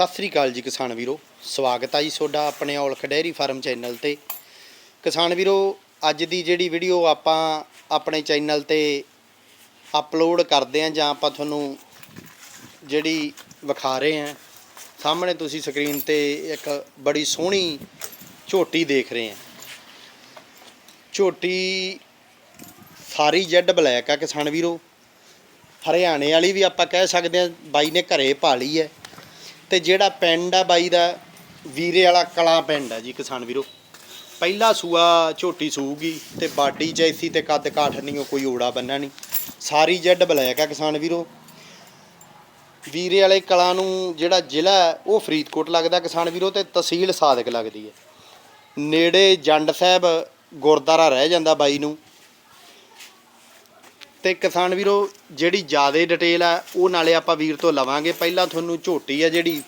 ਸਤਿ ਸ੍ਰੀ ਅਕਾਲ ਜੀ ਕਿਸਾਨ ਵੀਰੋ। ਸਵਾਗਤ ਆ ਜੀ ਤੁਹਾਡਾ ਆਪਣੇ ਔਲਖ ਡੈਰੀ ਫਾਰਮ ਚੈਨਲ ਤੇ। ਕਿਸਾਨ ਵੀਰੋ, ਅੱਜ ਦੀ ਜਿਹੜੀ ਵੀਡੀਓ ਆਪਾਂ ਆਪਣੇ ਚੈਨਲ ਤੇ ਅਪਲੋਡ ਕਰਦੇ ਆਂ ਜਾਂ ਆਪਾਂ ਤੁਹਾਨੂੰ ਜਿਹੜੀ ਵਿਖਾ ਰਹੇ ਆਂ, ਸਾਹਮਣੇ ਤੁਸੀਂ ਸਕਰੀਨ ਤੇ ਇੱਕ ਬੜੀ ਸੋਹਣੀ ਝੋਟੀ ਦੇਖ ਰਹੇ ਆਂ। ਝੋਟੀ ਸਾਰੀ ਜੈਡ ਬਲੈਕ ਆ ਕਿਸਾਨ ਵੀਰੋ। ਹਰਿਆਣੇ ਵਾਲੀ ਵੀ ਆਪਾਂ ਕਹਿ ਸਕਦੇ ਆਂ, ਬਾਈ ਨੇ ਘਰੇ ਪਾਲੀ ਹੈ। ਤੇ ਜਿਹੜਾ ਪਿੰਡ ਆ ਬਾਈ ਦਾ, ਵੀਰੇ ਵਾਲਾ ਕਲਾ ਪਿੰਡ ਆ ਜੀ ਕਿਸਾਨ ਵੀਰੋ। ਪਹਿਲਾ ਸੂਆ ਝੋਟੀ ਸੂਗੀ ਤੇ ਬਾਡੀ ਚ ਐਸੀ ਤੇ ਕੱਦ ਕਾਠ ਨਹੀਂ, ਉਹ ਕੋਈ ਓੜਾ ਬੰਨਾ ਨਹੀਂ। ਸਾਰੀ ਜੈਡ ਬਲੈਕ ਆ ਕਿਸਾਨ ਵੀਰੋ। ਵੀਰੇ ਵਾਲੇ ਕਲਾ ਨੂੰ ਜਿਹੜਾ ਜ਼ਿਲ੍ਹਾ ਉਹ ਫਰੀਦਕੋਟ ਲੱਗਦਾ ਕਿਸਾਨ ਵੀਰੋ ਤੇ ਤਹਿਸੀਲ ਸਾਦਕ ਲੱਗਦੀ ਹੈ ਨੇੜੇ ਜੰਡ ਸਾਹਿਬ ਗੁਰਦਾਰਾ ਰਹਿ ਜਾਂਦਾ ਬਾਈ ਨੂੰ। ਤੇ ਕਿਸਾਨ ਵੀਰੋ, ਜਿਹੜੀ ਜ਼ਿਆਦਾ ਡਿਟੇਲ ਆ, ਉਹ ਨਾਲੇ ਆਪਾਂ ਵੀਰ ਤੋਂ ਲਵਾਂਗੇ। ਪਹਿਲਾਂ ਤੁਹਾਨੂੰ ਝੋਟੀ ਆ ਜਿਹੜੀ,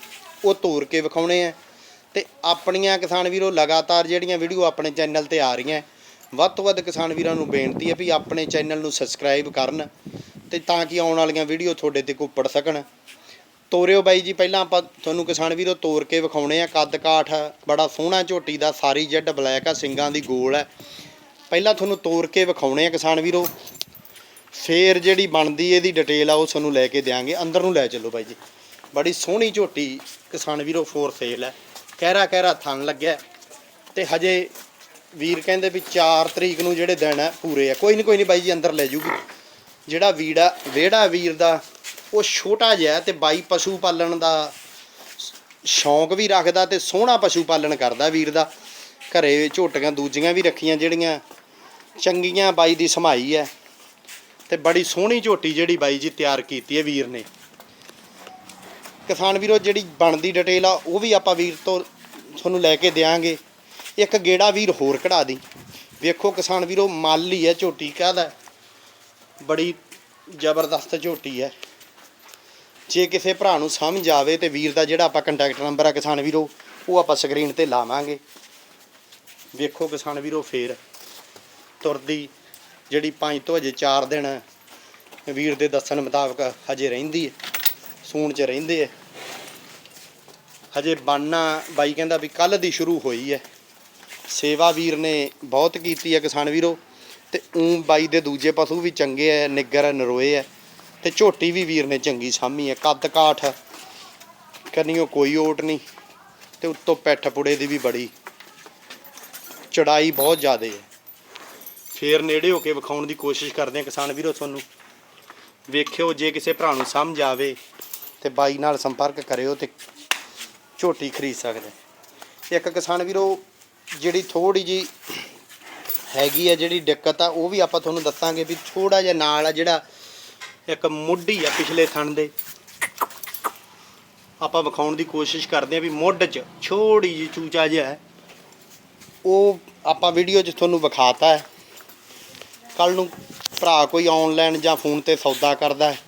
ਉਹ ਤੋੜ ਕੇ ਵਿਖਾਉਣੇ ਆ। ਤੇ ਆਪਣੀਆਂ ਕਿਸਾਨ ਵੀਰੋ, ਲਗਾਤਾਰ ਜਿਹੜੀਆਂ ਵੀਡੀਓ ਆਪਣੇ ਚੈਨਲ ਤੇ ਆ ਰਹੀਆਂ, ਵੱਧ ਤੋਂ ਵੱਧ ਕਿਸਾਨ ਵੀਰਾਂ ਨੂੰ ਬੇਨਤੀ ਹੈ ਵੀ ਆਪਣੇ ਚੈਨਲ ਨੂੰ ਸਬਸਕ੍ਰਾਈਬ ਕਰਨ ਤੇ ਤਾਂ ਕਿ ਆਉਣ ਵਾਲੀਆਂ ਵੀਡੀਓ ਤੁਹਾਡੇ ਤੇ ਪੜ ਸਕਣ। ਤੋਰਿਓ ਬਾਈ ਜੀ, ਪਹਿਲਾਂ ਆਪਾਂ ਤੁਹਾਨੂੰ ਕਿਸਾਨ ਵੀਰੋ ਤੋਰ ਕੇ ਵਿਖਾਉਣੇ ਆ। ਕੱਦ ਕਾਠ, ਬੜਾ ਸੋਹਣਾ ਝੋਟੀ ਦਾ, ਸਾਰੀ ਜੈਡ ਬਲੈਕ ਆ, ਸਿੰਗਾਂ ਦੀ ਗੋਲ ਹੈ ਪਹਿਲਾਂ ਤੁਹਾਨੂੰ ਤੋਰ ਕੇ ਵਿਖਾਉਣੇ ਆ ਕਿਸਾਨ ਵੀਰੋ। ਫੇਰ ਜਿਹੜੀ ਬਣਦੀ ਇਹਦੀ ਡਿਟੇਲ ਆ, ਉਹ ਤੁਹਾਨੂੰ ਲੈ ਕੇ ਦਿਆਂਗੇ। ਅੰਦਰ ਨੂੰ ਲੈ ਚੱਲੋ ਬਾਈ ਜੀ। ਬੜੀ ਸੋਹਣੀ ਝੋਟੀ ਕਿਸਾਨ ਵੀਰੋ ਫੋਰ ਸੇਲ ਹੈ। ਕਹਿਰਾ ਕਹਿਰਾ ਥਣ ਲੱਗਿਆ। ਤੇ ਹਜੇ ਵੀਰ ਕਹਿੰਦੇ ਵੀ 4 ਤਰੀਕ ਨੂੰ ਜਿਹੜੇ ਦਿਨ ਹੈ ਪੂਰੇ ਆ। ਕੋਈ ਨਹੀਂ ਕੋਈ ਨਹੀਂ ਬਾਈ ਜੀ, ਅੰਦਰ ਲੈ ਜੂਗੀ। ਜਿਹੜਾ ਵੀੜਾ ਵਿਹੜਾ ਵੀਰ ਦਾ, ਉਹ ਛੋਟਾ ਜਿਹਾ ਹੈ ਤੇ ਬਾਈ ਪਸ਼ੂ ਪਾਲਣ ਦਾ ਸ਼ੌਂਕ ਵੀ ਰੱਖਦਾ ਤੇ ਸੋਹਣਾ ਪਸ਼ੂ ਪਾਲਣ ਕਰਦਾ ਵੀਰ ਦਾ। ਘਰੇ ਝੋਟੀਆਂ ਦੂਜੀਆਂ ਵੀ ਰੱਖੀਆਂ, ਜਿਹੜੀਆਂ ਚੰਗੀਆਂ ਬਾਈ ਦੀ ਸਮਾਈ ਹੈ। ਤੇ ਬੜੀ ਸੋਹਣੀ ਝੋਟੀ ਜਿਹੜੀ ਬਾਈ ਜੀ ਤਿਆਰ ਕੀਤੀ ਹੈ ਵੀਰ ਨੇ। ਕਿਸਾਨ ਵੀਰੋ, ਜਿਹੜੀ ਬਣਦੀ ਡਿਟੇਲ ਆ, ਉਹ ਵੀ ਆਪਾਂ ਵੀਰ ਤੋਂ ਤੁਹਾਨੂੰ ਲੈ ਕੇ ਦਿਆਂਗੇ। ਇੱਕ ਗੇੜਾ ਵੀਰ ਹੋਰ ਕਢਾ ਦੀ। ਵੇਖੋ ਕਿਸਾਨ ਵੀਰੋ, ਮਾਲੀ ਹੈ ਝੋਟੀ, ਕਾਹਦਾ? ਬੜੀ ਜ਼ਬਰਦਸਤ ਝੋਟੀ ਹੈ। ਜੇ ਕਿਸੇ ਭਰਾ ਨੂੰ ਸਮਝ ਆਵੇ ਤੇ ਵੀਰ ਦਾ ਜਿਹੜਾ ਆਪਾਂ ਕੰਟੈਕਟ ਨੰਬਰ ਆ ਕਿਸਾਨ ਵੀਰੋ, ਉਹ ਆਪਾਂ ਸਕਰੀਨ ਤੇ ਲਾਵਾਂਗੇ। ਵੇਖੋ ਕਿਸਾਨ ਵੀਰੋ ਫੇਰ, ਤੁਰਦੀ ਜਿਹੜੀ ਪੰਜ ਤੋਂ ਹਜੇ 4 ਦਿਨ ਵੀਰ ਦੇ ਦੱਸਣ ਮੁਤਾਬਕ ਹਜੇ ਰਹਿੰਦੀ ਹੈ, ਸੂਣ 'ਚ ਰਹਿੰਦੇ ਹੈ। ਹਜੇ ਬਾਨਾ ਬਾਈ ਕਹਿੰਦਾ ਵੀ ਕੱਲ ਦੀ ਸ਼ੁਰੂ ਹੋਈ ਹੈ। ਸੇਵਾ ਵੀਰ ਨੇ ਬਹੁਤ ਕੀਤੀ ਹੈ ਕਿਸਾਨ ਵੀਰੋ, ਤੇ ਉਂ ਬਾਈ ਦੇ ਦੂਜੇ ਪਸ਼ੂ ਵੀ ਚੰਗੇ ਐ ਨਿੱਗਰ ਨਰੋਏ ਐ ਤੇ ਝੋਟੀ ਵੀ ਵੀਰ ਨੇ ਚੰਗੀ ਸਾਮੀ ਹੈ। ਕੱਦ ਕਾਠ, ਕੰਨੀਓ ਕੋਈ ਓਟ ਨਹੀਂ, ਤੇ ਉੱਤੋਂ ਪੈਠ ਪੁੜੇ ਦੀ ਵੀ ਬੜੀ। ਚੜਾਈ ਬਹੁਤ ਜ਼ਿਆਦੇ ਹੈ। ਫੇਰ ਨੇੜੇ ਹੋ ਕੇ ਵਿਖਾਉਣ ਦੀ ਕੋਸ਼ਿਸ਼ ਕਰਦੇ ਆ ਕਿਸਾਨ ਵੀਰੋ ਤੁਹਾਨੂੰ। ਵੇਖਿਓ ਜੇ ਕਿਸੇ ਭਰਾ ਨੂੰ ਸਮਝ ਆਵੇ ਤੇ ਬਾਈ ਨਾਲ ਸੰਪਰਕ ਕਰਿਓ ਤੇ ਝੋਟੀ ਖਰੀਦ ਸਕਦੇ ਇੱਕ ਕਿਸਾਨ ਵੀਰੋ, ਜਿਹੜੀ ਥੋੜੀ ਜੀ ਹੈਗੀ ਆ, ਜਿਹੜੀ ਦਿੱਕਤ ਆ, ਉਹ ਵੀ ਆਪਾਂ ਤੁਹਾਨੂੰ ਦੱਸਾਂਗੇ ਵੀ ਥੋੜਾ ਜਿਹਾ ਨਾਲ ਆ, ਜਿਹੜਾ ਇੱਕ ਮੁੱਢੀ ਆ ਪਿਛਲੇ ਥਣ ਦੇ। ਆਪਾਂ ਵਿਖਾਉਣ ਦੀ ਕੋਸ਼ਿਸ਼ ਕਰਦੇ ਆ ਵੀ ਮੁੱਢ 'ਚ ਛੋੜੀ ਜੀ ਚੂਚਾ ਜਿਹਾ ਹੈ। ਉਹ ਆਪਾਂ ਵੀਡੀਓ 'ਚ ਤੁਹਾਨੂੰ ਵਿਖਾਤਾ ਹੈ। ਕੱਲ ਨੂੰ ਭਰਾ ਕੋਈ ਆਨਲਾਈਨ ਜਾਂ ਫੋਨ ਤੇ ਸੌਦਾ ਕਰਦਾ ਹੈ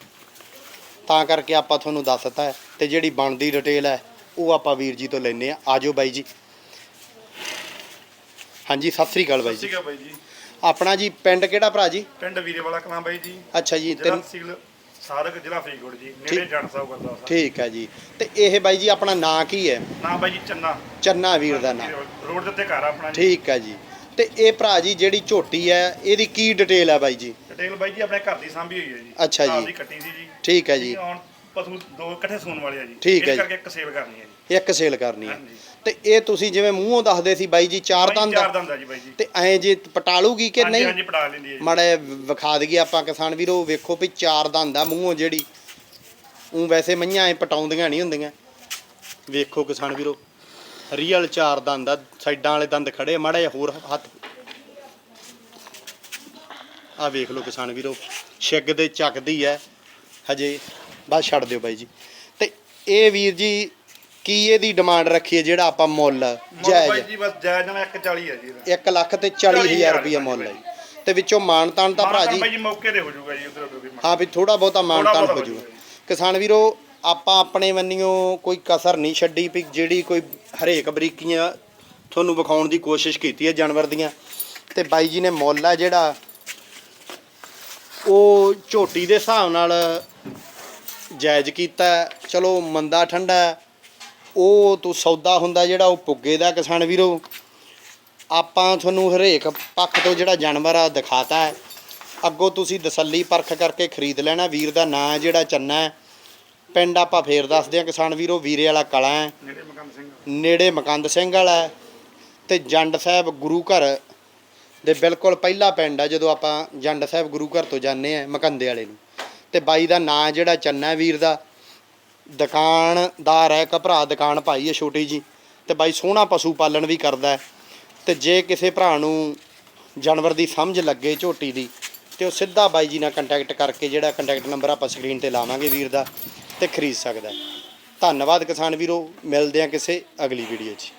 ਤਾਂ ਕਰਕੇ ਆਪਾਂ ਤੁਹਾਨੂੰ ਦੱਸਤਾ ਹੈ ਤੇ ਜਿਹੜੀ ਬਣਦੀ ਡਿਟੇਲ ਹੈ ਉਹ ਆਪਾਂ ਵੀਰ ਜੀ ਤੋਂ ਲੈਨੇ ਆ ਆਜੋ ਬਾਈ ਜੀ। ਹਾਂਜੀ ਸਤਿ ਸ੍ਰੀ ਅਕਾਲ ਬਾਈ ਜੀ। ਸੀਗਾ ਬਾਈ ਜੀ। ਆਪਣਾ ਜੀ ਪਿੰਡ ਕਿਹੜਾ ਭਰਾ ਜੀ? ਪਿੰਡ ਵੀਰੇ ਵਾਲਾ ਕਲਾਂ ਬਾਈ ਜੀ। ਅੱਛਾ ਜੀ ਜ਼ਿਲ੍ਹਾ ਤੈਨੂੰ ਤਹਿਸੀਲ ਸਾਰਕ ਜ਼ਿਲ੍ਹਾ ਫਰੀਦਕੋਟ ਜੀ। ਨੇੜੇ ਠੀਕ। ਜਣ ਸਾਹਿਬ ਗੁਰਦੁਆਰਾ ਸਾਹਿਬ। ਠੀਕ ਹੈ ਜੀ। ਤੇ ਇਹ ਬਾਈ ਜੀ ਆਪਣਾ ਨਾਂ ਕੀ ਹੈ? ਨਾਮ ਬਾਈ ਜੀ ਚੰਨਾ। ਚੰਨਾ ਵੀਰ ਦਾ ਨਾਂ। ਰੋਡ ਦੇ ਉੱਤੇ ਘਰ ਆ ਆਪਣਾ ਜੀ। ਠੀਕ ਹੈ ਜੀ। ਤੇ ਇਹ ਭਰਾ ਜੀ ਜਿਹੜੀ ਝੋਟੀ ਹੈ ਇਹਦੀ ਕੀ ਡਿਟੇਲ ਹੈ ਬਾਈ ਜੀ? ਡਿਟੇਲ ਬਾਈ ਜੀ ਆਪਣੇ ਘਰ ਦੀ ਸਾਂਭੀ ਹੋਈ ਹੈ ਜੀ। ਅੱਛਾ ਘਰ ਜੀ। ਦੀ ਕੱਟੀ ਸੀ ਜੀ। ਠੀਕ ਹੈ ਜੀ। ਹੁਣ ਪਸ਼ੂ ਦੋ ਇਕੱਠੇ ਸੂਣ ਵਾਲੇ ਆ ਜੀ। ਠੀਕ ਹੈ ਇਸ ਜੀ। ਕਰਕੇ ਇੱਕ ਸੇਲ ਕਰਨੀ ਹੈ ਜੀ। ਇੱਕ ਸੇਲ ਕਰਨੀ ਹੈ। ਹਾਂਜੀ। ਤੇ ਇਹ ਤੁਸੀਂ ਜਿਵੇਂ ਮੂੰਹੋਂ ਦੱਸਦੇ ਸੀ ਬਾਈ ਜੀ ਚਾਰ ਬਾਈ ਦੰਦ ਚਾਰ। ਦੰਦ ਆ ਜੀ ਬਾਈ ਜੀ। ਤੇ ਐਂ ਜੇ ਪਟਾਲੂਗੀ ਕਿ ਹਾਂਜੀ ਨਹੀਂ? ਹਾਂਜੀ ਪੜਾ ਲੈਂਦੀ ਹੈ ਜੀ। ਮਾੜੇ ਵਿਖਾ ਦਈਏ ਆਪਾਂ ਕਿਸਾਨ ਵੀਰੋ ਵੇਖੋ ਵੀ ਚਾਰ ਦੰਦ ਆ ਮੂੰਹੋਂ ਜਿਹੜੀ। ਉਹ ਵੈਸੇ ਮਈਆਂ ਐ ਪਟਾਉਂਦੀਆਂ ਨਹੀਂ ਹੁੰਦੀਆਂ। ਵੇਖੋ ਕਿਸਾਨ ਵੀਰੋ। ਰੀਅਲ ਚਾਰ ਦੰਦ ਆ ਸਾਈਡਾਂ ਵਾਲੇ ਦੰਦ ਖੜੇ ਮਾੜਾ ਜਿਹਾ ਹੋਰ ਹੱਥ। ਆ ਵੇਖ ਲਓ ਕਿਸਾਨ ਵੀਰੋ ਛਿੱਗ ਦੇ ਚੱਕਦੀ ਐ ਹਜੇ ਬਸ ਛੱਡ ਦਿਓ ਬਾਈ ਜੀ। ਤੇ ਇਹ ਵੀਰ ਜੀ ਕੀ ਇਹਦੀ ਡਿਮਾਂਡ ਰੱਖੀ ਹੈ ਜਿਹੜਾ ਆਪਾਂ ਮੁੱਲ ਜਾਇਜ਼? ਬਾਈ ਜੀ ਬਸ ਜਾਇਜ਼ ਨਾ 140 ਹੈ ਜੀ ਇਹਦਾ। 1 ਲੱਖ ਤੇ 40000 ਰੁਪਏ ਮੁੱਲ ਹੈ। ਤੇ ਵਿੱਚੋਂ ਮਾਨਤਾਨ ਤਾਂ ਭਰਾ ਜੀ ਬਾਈ ਜੀ ਮੌਕੇ ਤੇ ਹੋ ਜਾਊਗਾ ਜੀ ਉਧਰ ਉਧਰ ਹਾਂ ਵੀ ਥੋੜਾ ਬਹੁਤਾ ਮਾਨਤਾਨ ਹੋ ਹੋ ਜੂਗਾ ਜਾਊਗਾ ਕਿਸਾਨ ਵੀਰੋ ਆਪਾਂ ਆਪਣੇ ਮੰਨਿਓ ਕੋਈ ਕਸਰ ਨਹੀਂ ਛੱਡੀ ਵੀ ਜਿਹੜੀ ਕੋਈ ਹਰੇਕ ਬਰੀਕੀਆਂ ਤੁਹਾਨੂੰ ਵਿਖਾਉਣ ਦੀ ਕੋਸ਼ਿਸ਼ ਕੀਤੀ ਹੈ ਜਾਨਵਰ ਦੀਆਂ। ਤੇ ਬਾਈ ਜੀ ਨੇ ਮੁੱਲ ਆ ਜਿਹੜਾ, ਉਹ ਝੋਟੀ ਦੇ ਹਿਸਾਬ ਨਾਲ ਜਾਇਜ਼ ਕੀਤਾ। ਚਲੋ ਮੰਦਾ ਠੰਡਾ, ਉਹ ਤੋਂ ਸੌਦਾ ਹੁੰਦਾ ਜਿਹੜਾ ਉਹ ਪੁੱਗੇ ਦਾ ਕਿਸਾਨ ਵੀਰੋ। ਆਪਾਂ ਤੁਹਾਨੂੰ ਹਰੇਕ ਪੱਖ ਤੋਂ ਜਿਹੜਾ ਜਾਨਵਰ ਆ ਦਿਖਾਤਾ ਹੈ। ਅੱਗੋਂ ਤੁਸੀਂ ਤਸੱਲੀ ਪਰਖ ਕਰਕੇ ਖਰੀਦ ਲੈਣਾ। ਵੀਰ ਦਾ ਨਾਂ ਜਿਹੜਾ ਚੰਨਾ ਹੈ ਪਿੰਡ ਆਪਾਂ ਫੇਰ ਦੱਸਦੇ ਹਾਂ ਕਿਸਾਨ ਵੀਰੋ ਵੀਰੇ ਵਾਲਾ ਕਲਾ ਹੈ। ਨੇੜੇ ਮਕੰਦ ਸਿੰਘ ਨੇੜੇ ਮਕੰਦ ਸਿੰਘ ਵਾਲਾ ਤੇ ਜੰਡ ਸਾਹਿਬ ਗੁਰੂ ਘਰ ਦੇ ਬਿਲਕੁਲ ਪਹਿਲਾ ਪਿੰਡ ਆ ਜਦੋਂ ਆਪਾਂ ਜੰਡ ਸਾਹਿਬ ਗੁਰੂ ਘਰ ਤੋਂ ਜਾਂਦੇ ਆ ਮਕੰਦੇ ਵਾਲੇ ਨੂੰ। ਤੇ ਬਾਈ ਦਾ ਨਾਂ ਜਿਹੜਾ ਚੰਨਾ ਵੀਰ ਦਾ ਦੁਕਾਨਦਾਰ ਹੈ ਭਰਾ ਦੁਕਾਨ ਭਾਈ ਹੈ ਛੋਟੀ ਜੀ ਤੇ ਬਾਈ ਸੋਹਣਾ ਪਸ਼ੂ ਪਾਲਣ ਵੀ ਕਰਦਾ ਤੇ ਜੇ ਕਿਸੇ ਭਰਾ ਨੂੰ ਜਾਨਵਰ ਦੀ ਸਮਝ ਲੱਗੇ ਝੋਟੀ ਦੀ ਤੇ ਉਹ ਸਿੱਧਾ ਬਾਈ ਜੀ ਨਾਲ ਕੰਟੈਕਟ ਕਰਕੇ ਜਿਹੜਾ ਕੰਟੈਕਟ ਨੰਬਰ ਆਪਾਂ ਸਕਰੀਨ ਤੇ ਲਾਵਾਂਗੇ ਵੀਰ ਦਾ ਤੇ ਖਰੀਦ ਸਕਦਾ ਹੈ। ਧੰਨਵਾਦ ਕਿਸਾਨ ਵੀਰੋ ਮਿਲਦੇ ਹਾਂ ਕਿਸੇ ਅਗਲੀ ਵੀਡੀਓ 'ਚ